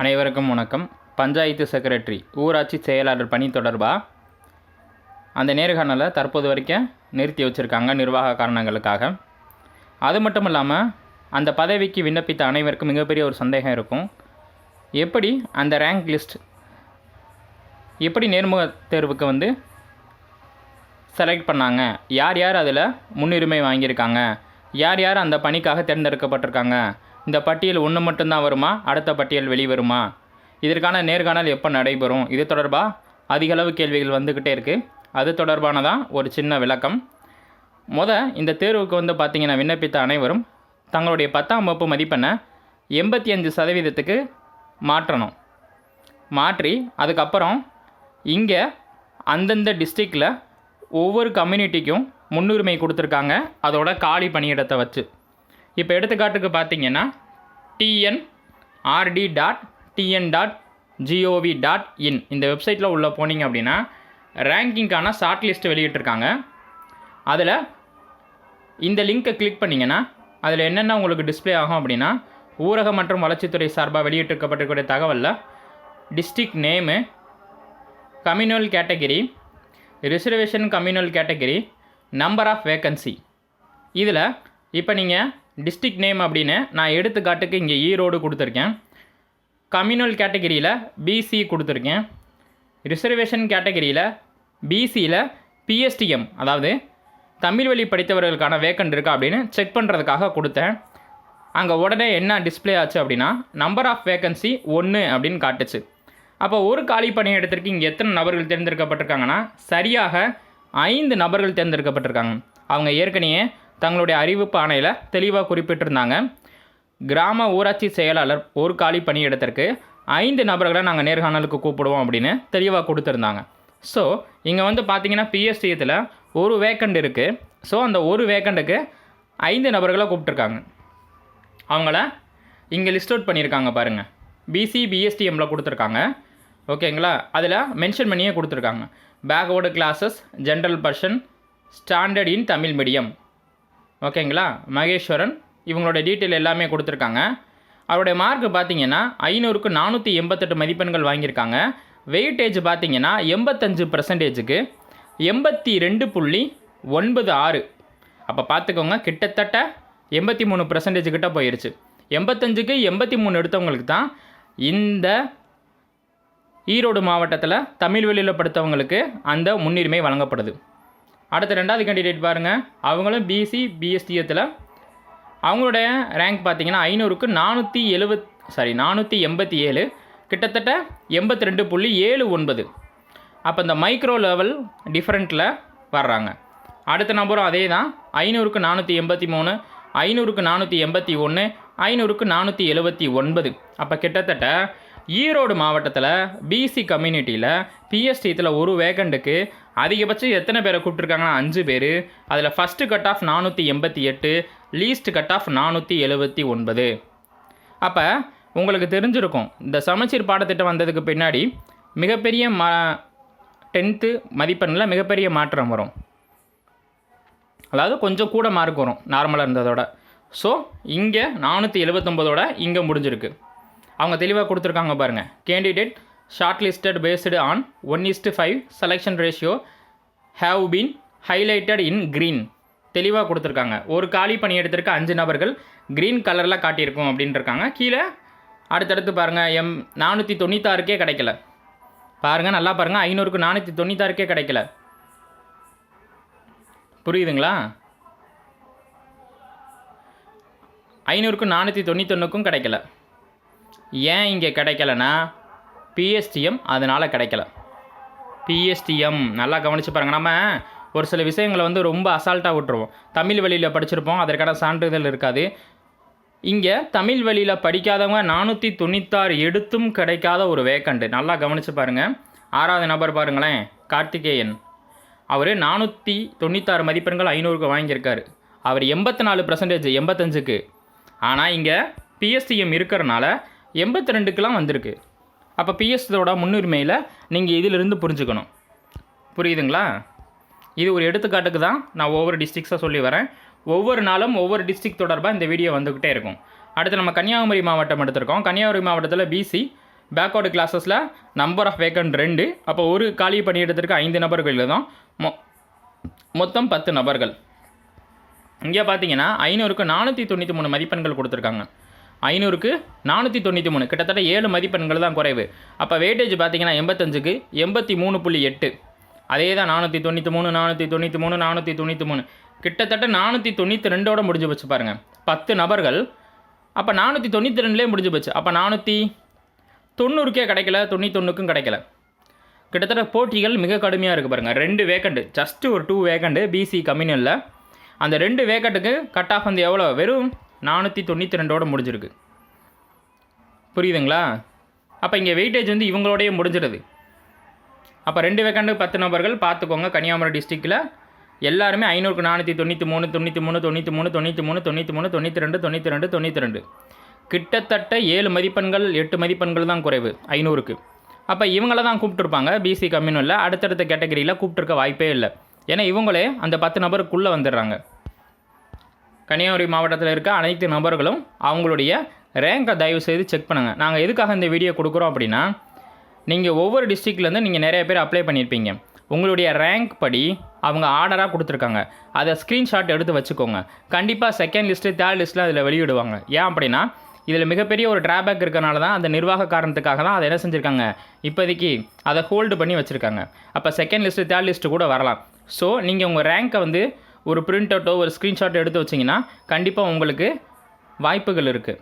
அனைவருக்கும் வணக்கம். பஞ்சாயத்து செக்ரட்டரி ஊராட்சி செயலாளர் பணி தொடர்பாக அந்த நேர்காணலை தற்போது வரைக்கும் நிறுத்தி வச்சுருக்காங்க நிர்வாக காரணங்களுக்காக. அது மட்டும் இல்லாமல் அந்த பதவிக்கு விண்ணப்பித்த அனைவருக்கும் மிகப்பெரிய ஒரு சந்தேகம் இருக்கும். எப்படி அந்த ரேங்க் லிஸ்ட் எப்படி நேர்முக தேர்வுக்கு வந்து செலக்ட் பண்ணாங்க? யார் யார் அதில் முன்னுரிமை வாங்கியிருக்காங்க? யார் யார் அந்த பணிக்காக தேர்ந்தெடுக்கப்பட்டிருக்காங்க? இந்த பட்டியல் ஒன்று மட்டும்தான் வருமா? அடுத்த பட்டியல் வெளிவருமா? இதற்கான நேர்காணல் எப்போ நடைபெறும்? இது தொடர்பாக அதிகளவு கேள்விகள் வந்துக்கிட்டே இருக்குது அது தொடர்பானதான் ஒரு சின்ன விளக்கம். முத இந்த தேர்வுக்கு வந்து பார்த்திங்கன்னா விண்ணப்பித்த அனைவரும் தங்களுடைய பத்தாம் வகுப்பு மதிப்பெண்ணை எண்பத்தி அஞ்சு சதவீதத்துக்கு மாற்றணும். மாற்றி அதுக்கப்புறம் இங்கே அந்தந்த டிஸ்ட்ரிக்டில் ஒவ்வொரு கம்யூனிட்டிக்கும் முன்னுரிமை கொடுத்துருக்காங்க. அதோட காலி பணியிடத்தை வச்சு. இப்போ எடுத்துக்காட்டுக்கு பார்த்தீங்கன்னா TN RD dot TN dot GOV dot in இந்த வெப்சைட்டில் உள்ளே போனீங்க அப்படின்னா ரேங்கிங்க்கான ஷார்ட் லிஸ்ட் வெளியிட்டிருக்காங்க. அதில் இந்த லிங்க்கை கிளிக் பண்ணிங்கன்னா அதில் என்னென்ன உங்களுக்கு டிஸ்ப்ளே ஆகும் அப்படின்னா ஊரக மற்றும் வளர்ச்சித்துறை சார்பாக வெளியிட்டிருக்கப்பட்டிருக்கிற தகவலில் district name communal category reservation communal category number of vacancy இதில் இப்போ நீங்கள் டிஸ்ட்ரிக் நேம் அப்படின்னு நான் எடுத்துக்காட்டுக்கு இங்கே ஈரோடு கொடுத்துருக்கேன். கம்யூனல் கேட்டகரியில் பிசி கொடுத்துருக்கேன். ரிசர்வேஷன் கேட்டகரியில் பிசியில் பிஎஸ்டிஎம் அதாவது தமிழ் வழி படித்தவர்களுக்கான வேக்கண்ட் இருக்கா அப்படின்னு செக் பண்ணுறதுக்காக கொடுத்தேன். அங்கே உடனே என்ன டிஸ்ப்ளே ஆச்சு அப்படின்னா நம்பர் ஆஃப் வேக்கன்சி ஒன்று அப்படின்னு காட்டுச்சு. அப்போ ஒரு காலி பணியிடத்திற்கு இங்கே எத்தனை நபர்கள் தேர்ந்தெடுக்கப்பட்டிருக்காங்கன்னா சரியாக ஐந்து நபர்கள் தேர்ந்தெடுக்கப்பட்டிருக்காங்க. அவங்க ஏற்கனவே தங்களுடைய அறிவிப்பு ஆணையில் தெளிவாக குறிப்பிட்டிருந்தாங்க. கிராம ஊராட்சி செயலாளர் ஒரு காலி பணியிடத்திற்கு ஐந்து நபர்களை நாங்கள் நேர்காணலுக்கு கூப்பிடுவோம் அப்படின்னு தெளிவாக கொடுத்துருந்தாங்க. ஸோ இங்கே வந்து பார்த்தீங்கன்னா பிஎஸ்டியத்தில் ஒரு வேக்கண்ட் இருக்குது ஸோ அந்த ஒரு வேக்கண்ட்டுக்கு ஐந்து நபர்களை கூப்பிட்ருக்காங்க அவங்கள இங்கே லிஸ்ட் அவுட் பண்ணியிருக்காங்க பாருங்கள் பிசி பிஎஸ்டிஎம்மில் கொடுத்துருக்காங்க. ஓகேங்களா அதில் மென்ஷன் பண்ணியே கொடுத்துருக்காங்க. Backward classes general person standard in Tamil medium ஓகேங்களா? மகேஸ்வரன் இவங்களோட டீட்டெயில் எல்லாமே கொடுத்துருக்காங்க. அவருடைய மார்க் பார்த்தீங்கன்னா ஐநூறுக்கு நானூற்றி எண்பத்தெட்டு மதிப்பெண்கள் வாங்கியிருக்காங்க. வெயிட்டேஜ் பார்த்தீங்கன்னா எண்பத்தஞ்சு பர்சன்டேஜுக்கு எண்பத்தி ரெண்டு புள்ளி ஒன்பது ஆறு. அப்போ பார்த்துக்கோங்க கிட்டத்தட்ட எண்பத்தி மூணு பர்சன்டேஜ் கிட்ட போயிருச்சு. எண்பத்தஞ்சுக்கு எண்பத்தி மூணு எடுத்தவங்களுக்கு தான் இந்த ஈரோடு மாவட்டத்தில் தமிழ் வெளியில் படுத்தவங்களுக்கு அந்த முன்னுரிமை வழங்கப்படுது. அடுத்த ரெண்டாவது கேண்டிடேட் பாருங்கள் அவங்களும் பிசி பிஎஸ்டிஎத்தில் அவங்களுடைய ரேங்க் பார்த்தீங்கன்னா ஐநூறுக்கு நானூற்றி எழுபத் சாரி நானூற்றி எண்பத்தி ஏழு. கிட்டத்தட்ட எண்பத்தி ரெண்டு புள்ளி ஏழு ஒன்பது. அப்போ இந்த மைக்ரோ லெவல் டிஃப்ரெண்ட்டில் வர்றாங்க. அடுத்த நம்பரும் அதே தான் ஐநூறுக்கு நானூற்றி எண்பத்தி மூணு ஐநூறுக்கு நானூற்றி எண்பத்தி ஒன்று ஐநூறுக்கு நானூற்றி எழுபத்தி ஒன்பது. அப்போ கிட்டத்தட்ட ஈரோடு மாவட்டத்தில் பிசி கம்யூனிட்டியில் பிஎஸ்டி இதில் ஒரு வேகண்ட்டுக்கு அதிகபட்சம் எத்தனை பேரை கூப்பிட்ருக்காங்கன்னா அஞ்சு பேர். அதில் ஃபஸ்ட்டு கட் ஆஃப் நானூற்றி எண்பத்தி எட்டு லீஸ்ட் கட் ஆஃப் நானூற்றி எழுபத்தி ஒன்பது. அப்போ உங்களுக்கு தெரிஞ்சிருக்கும் இந்த சமச்சீர் பாடத்திட்டம் வந்ததுக்கு பின்னாடி மிகப்பெரிய மா டென்த்து மதிப்பெண்ணில் மிகப்பெரிய மாற்றம் வரும். அதாவது கொஞ்சம் கூட மார்க் வரும் நார்மலாக இருந்ததோட. ஸோ இங்கே நானூற்றி எழுபத்தொம்போதோட இங்கே முடிஞ்சிருக்கு. அவங்க தெளிவாக கொடுத்துருக்காங்க பாருங்கள் candidate short listed based on one is to five selection ratio have been highlighted in green தெளிவாக கொடுத்துருக்காங்க. ஒரு காலி பணியிடத்திற்கு அஞ்சு நபர்கள் க்ரீன் கலரில் காட்டியிருக்கோம் அப்படின்ட்டுருக்காங்க கீழே அடுத்தடுத்து பாருங்கள் எம் நானூற்றி தொண்ணூத்தாறுக்கே கிடைக்கல. பாருங்கள் நல்லா பாருங்கள் ஐநூறுக்கு நானூற்றி தொண்ணூத்தாறுக்கே கிடைக்கல. புரியுதுங்களா? ஐநூறுக்கு நானூற்றி தொண்ணூத்தொன்றுக்கும் கிடைக்கல. ஏன் இங்கே கிடைக்கலன்னா பிஎஸ்டிஎம் அதனால் கிடைக்கல. பிஎஸ்டிஎம் நல்லா கவனித்து பாருங்கள் நம்ம ஒரு சில விஷயங்களை வந்து ரொம்ப அசால்ட்டாக விட்டுருவோம். தமிழ் வழியில் படிச்சிருப்போம் அதற்கான சான்றிதழ் இருக்காது. இங்கே தமிழ் வழியில் படிக்காதவங்க நானூற்றி தொண்ணூத்தாறு எடுத்தும் கிடைக்காத ஒரு வேக்கண்டு நல்லா கவனித்து பாருங்கள் ஆறாவது நபர் பாருங்களேன் கார்த்திகேயன். அவர் நானூற்றி தொண்ணூத்தாறு மதிப்பெண்கள் ஐநூறுக்கு வாங்கியிருக்காரு. அவர் எண்பத்தி நாலு பர்சன்டேஜ் எண்பத்தஞ்சுக்கு. ஆனால் இங்கே பிஎஸ்டிஎம் இருக்கிறனால எண்பத்தி ரெண்டுக்கெலாம் வந்திருக்கு. அப்போ பிஎஸ்டியோட முன்னுரிமையில் நீங்கள் இதிலிருந்து புரிஞ்சுக்கணும். புரியுதுங்களா? இது ஒரு எடுத்துக்காட்டுக்கு தான் நான் ஒவ்வொரு டிஸ்ட்ரிக்ஸாக சொல்லி வரேன். ஒவ்வொரு நாளும் ஒவ்வொரு டிஸ்ட்ரிக் தொடர்பாக இந்த வீடியோ வந்துக்கிட்டே இருக்கும். அடுத்து நம்ம கன்னியாகுமரி மாவட்டம் எடுத்திருக்கோம். கன்னியாகுமரி மாவட்டத்தில் பிசி பேக்வர்டு கிளாஸஸில் நம்பர் ஆஃப் வேக்கண்ட் ரெண்டு. அப்போ ஒரு காலி பணியிடத்திற்கு ஐந்து நபர்கள் தான் மொ மொத்தம் பத்து நபர்கள். இங்கே பார்த்தீங்கன்னா ஐநூறுக்கு நானூற்றி தொண்ணூற்றி மூணு மதிப்பெண்கள் கொடுத்துருக்காங்க. ஐநூறுக்கு நானூற்றி தொண்ணூற்றி மூணு. கிட்டத்தட்ட ஏழு மதிப்பெண்கள் தான் குறைவு. அப்போ வெயிட்டேஜ் பார்த்தீங்கன்னா எண்பத்தஞ்சுக்கு எண்பத்தி மூணு புள்ளி எட்டு. அதே தான் நானூற்றி தொண்ணூற்றி மூணு நானூற்றி தொண்ணூற்றி மூணு நானூற்றி தொண்ணூற்றி மூணு. கிட்டத்தட்ட நானூற்றி தொண்ணூற்றி ரெண்டோட முடிஞ்சு போச்சு பாருங்கள் பத்து நபர்கள். அப்போ நானூற்றி தொண்ணூற்றி ரெண்டுலேயே முடிஞ்சு போச்சு. அப்போ நானூற்றி தொண்ணூறுக்கே கிடைக்கல தொண்ணூத்தொன்றுக்கும் கிடைக்கல. கிட்டத்தட்ட போட்டிகள் மிக கடுமையாக இருக்குது பாருங்கள் ரெண்டு வேக்கண்ட்டு ஜஸ்ட்டு ஒரு டூ வேக்கண்ட்டு பிசி கம்யூனியனில் அந்த ரெண்டு வேக்கண்ட்டுக்கு கட் ஆஃப் வந்து எவ்வளோ வெறும் நானூற்றி தொண்ணூற்றி ரெண்டோட முடிஞ்சிருக்கு. புரியுதுங்களா? அப்போ இங்கே வெயிட்டேஜ் வந்து இவங்களோடயே முடிஞ்சிடுது அப்போ ரெண்டு வேக்காண்டு பத்து நபர்கள் பார்த்துக்கோங்க கன்னியாகுமரி டிஸ்ட்ரிக்டில் எல்லாருமே ஐநூறுக்கு நானூற்றி தொண்ணூற்றி மூணு தொண்ணூற்றி மூணு தொண்ணூற்றி மூணு தொண்ணூற்றி மூணு தொண்ணூற்றி மூணு தொண்ணூற்றி ரெண்டு தொண்ணூற்றி ரெண்டு தொண்ணூற்றி ரெண்டு. கிட்டத்தட்ட ஏழு மதிப்பெண்கள் எட்டு மதிப்பெண்கள் தான் குறைவு ஐநூறுக்கு. அப்போ இவங்கள தான் கூப்பிட்டுருப்பாங்க பிசி கம்யூனில் அடுத்தடுத்த கேட்டகரியில் கூப்பிட்டுருக்க வாய்ப்பே இல்லை. ஏன்னா இவங்களே அந்த பத்து நபருக்குள்ளே வந்துடுறாங்க. கன்னியாகுமரி மாவட்டத்தில் இருக்க அனைத்து நபர்களும் அவங்களுடைய ரேங்கை தயவு செய்து செக் பண்ணுங்கள் நாங்கள் எதுக்காக இந்த வீடியோ கொடுக்குறோம் அப்படின்னா நீங்கள் ஒவ்வொரு டிஸ்ட்ரிக்ட்லேருந்து நீங்கள் நிறைய பேர் அப்ளை பண்ணியிருப்பீங்க. உங்களுடைய ரேங்க் படி அவங்க ஆர்டராக கொடுத்துருக்காங்க. அதை ஸ்க்ரீன்ஷாட் எடுத்து வச்சுக்கோங்க. கண்டிப்பாக செகண்ட் லிஸ்ட்டு தேர்ட் லிஸ்ட்டில் அதில் வெளியிடுவாங்க. ஏன் அப்படின்னா இதில் மிகப்பெரிய ஒரு ட்ராபேக் இருக்கனால தான் அந்த நிர்வாக காரணத்துக்காக தான் அதை என்ன செஞ்சுருக்காங்க? இப்போதைக்கு அதை ஹோல்டு பண்ணி வச்சுருக்காங்க. அப்போ செகண்ட் லிஸ்ட்டு தேர்ட் லிஸ்ட்டு கூட வரலாம். ஸோ நீங்கள் உங்கள் ரேங்க்கை வந்து ஒரு பிரிண்ட் அவுட்டோ ஒரு ஸ்க்ரீன்ஷாட் எடுத்து வச்சிங்கன்னா கண்டிப்பாக உங்களுக்கு வாய்ப்புகள் இருக்குது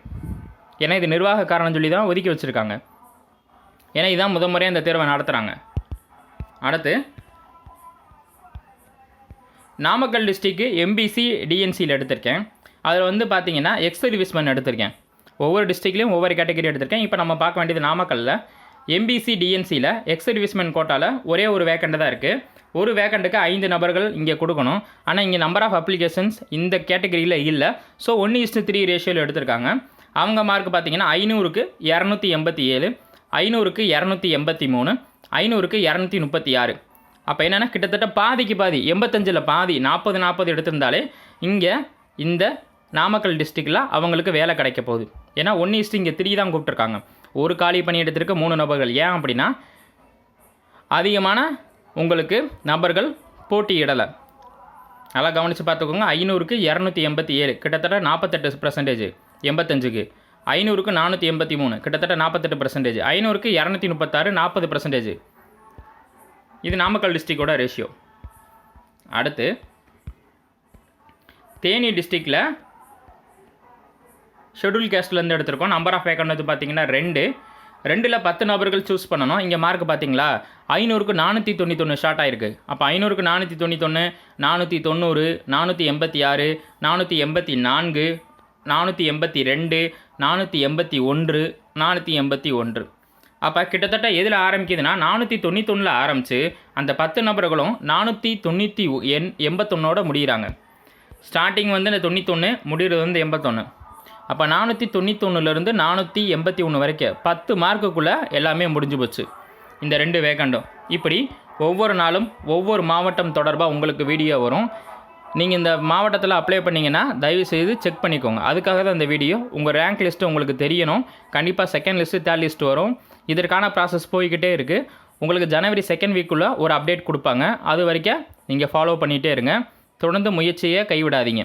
ஏன்னா இது நிர்வாக காரணம் சொல்லி தான் ஒதுக்கி வச்சுருக்காங்க. ஏன்னா இதுதான் முத முறையாக இந்த தேர்வை நடத்துகிறாங்க அடுத்து நாமக்கல் டிஸ்ட்ரிக்கு எம்பிசி டிஎன்சியில் எடுத்திருக்கேன். அதில் வந்து பார்த்தீங்கன்னா எக்ஸ் சர்வீஸ்மேன் எடுத்திருக்கேன். ஒவ்வொரு டிஸ்ட்ரிக்லேயும் ஒவ்வொரு கேட்டகரி எடுத்திருக்கேன். இப்போ நம்ம பார்க்க வேண்டியது நாமக்கல்லில் எம்பிசி டிஎன்சியில் எக்ஸ் சர்வீஸ்மேன் கோட்டாவில் ஒரே ஒரு வேக்கண்ட் தான் இருக்குது ஒரு வேக்கண்ட்டுக்கு ஐந்து நபர்கள் இங்கே கொடுக்கணும். ஆனால் இங்கே நம்பர் ஆஃப் அப்ளிகேஷன்ஸ் இந்த கேட்டகரியில் இல்லை. ஸோ ஒன்று இஸ்டு த்ரீ ரேஷியோவில் எடுத்திருக்காங்க. அவங்க மார்க் பார்த்தீங்கன்னா ஐநூறுக்கு இரநூத்தி எண்பத்தி ஏழு ஐநூறுக்கு இரநூத்தி எண்பத்தி மூணு ஐநூறுக்கு இரநூத்தி முப்பத்தி ஆறு. அப்போ என்னென்னா கிட்டத்தட்ட பாதிக்கு பாதி எண்பத்தஞ்சில் பாதி நாற்பது நாற்பது எடுத்திருந்தாலே இங்கே இந்த நாமக்கல் டிஸ்ட்ரிக்டில் அவங்களுக்கு வேலை கிடைக்க போகுது. ஏன்னா ஒன்று இஸ்ட்டு இங்கே த்ரீ தான் கூப்பிட்ருக்காங்க ஒரு காலி பணியிடத்திற்கு மூணு நபர்கள். ஏன் அப்படின்னா அதிகமான உங்களுக்கு நபர்கள் போட்டியிடலை. நல்லா கவனித்து பார்த்துக்கோங்க. ஐநூறுக்கு இரநூத்தி எண்பத்தி ஏழு கிட்டத்தட்ட நாற்பத்தெட்டு பர்சன்டேஜ் எண்பத்தஞ்சுக்கு. ஐநூறுக்கு நானூற்றி எண்பத்தி மூணு கிட்டத்தட்ட நாற்பத்தெட்டு பர்சன்டேஜ் ஐநூறுக்கு இரநூத்தி முப்பத்தாறு நாற்பது பர்சன்டேஜ் இது நாமக்கல் டிஸ்ட்ரிக்டோட ரேஷியோ அடுத்து தேனி டிஸ்ட்ரிக்டில் ஷெடியூல் கேஸ்ட்லேருந்து எடுத்திருக்கோம். நம்பர் ஆஃப் வேக்கண்ட் வந்து பார்த்தீங்கன்னா ரெண்டு. ரெண்டில் பத்து நபர்கள் சூஸ் பண்ணணும். இங்கே மார்க் பார்த்தீங்களா ஐநூறுக்கு நானூற்றி தொண்ணூத்தொன்று ஷார்ட் ஆயிருக்கு. அப்போ ஐநூறுக்கு நானூற்றி தொண்ணூத்தொன்று நானூற்றி தொண்ணூறு நானூற்றி எண்பத்தி ஆறு நானூற்றி எண்பத்தி நான்கு நானூற்றி எண்பத்தி ரெண்டு நானூற்றி எண்பத்தி ஒன்று நானூற்றி எண்பத்தி ஒன்று. அப்போ கிட்டத்தட்ட எதில் ஆரம்பிக்குதுன்னா நானூற்றி தொண்ணூத்தொன்னில் ஆரம்பித்து அந்த பத்து நபர்களும் நானூற்றி தொண்ணூற்றி எண் எண்பத்தொன்னோட முடிகிறாங்க ஸ்டார்டிங் வந்து இந்த தொண்ணூத்தொன்று முடிகிறது வந்து எண்பத்தொன்று அப்போ நானூற்றி தொண்ணூத்தொன்னுலேருந்து நானூற்றி எண்பத்தி ஒன்று வரைக்கும் பத்து மார்க்குக்குள்ளே எல்லாமே முடிஞ்சு போச்சு. இந்த ரெண்டு வேகண்டும். இப்படி ஒவ்வொரு நாளும் ஒவ்வொரு மாவட்டம் தொடர்பாக உங்களுக்கு வீடியோ வரும். நீங்கள் இந்த மாவட்டத்தில் அப்ளை பண்ணிங்கன்னா தயவு செய்து செக் பண்ணிக்கோங்க. அதுக்காக தான் இந்த வீடியோ. உங்கள் ரேங்க் லிஸ்ட்டு உங்களுக்கு தெரியணும். கண்டிப்பாக செகண்ட் லிஸ்ட்டு தேர்ட் லிஸ்ட் வரும். இதற்கான ப்ராசஸ் போய்கிட்டே இருக்குது உங்களுக்கு ஜனவரி செகண்ட் வீக்குள்ளே ஒரு அப்டேட் கொடுப்பாங்க. அது வரைக்கும் நீங்கள் ஃபாலோ பண்ணிகிட்டே இருங்க. தொடர்ந்து முயற்சியை கைவிடாதீங்க.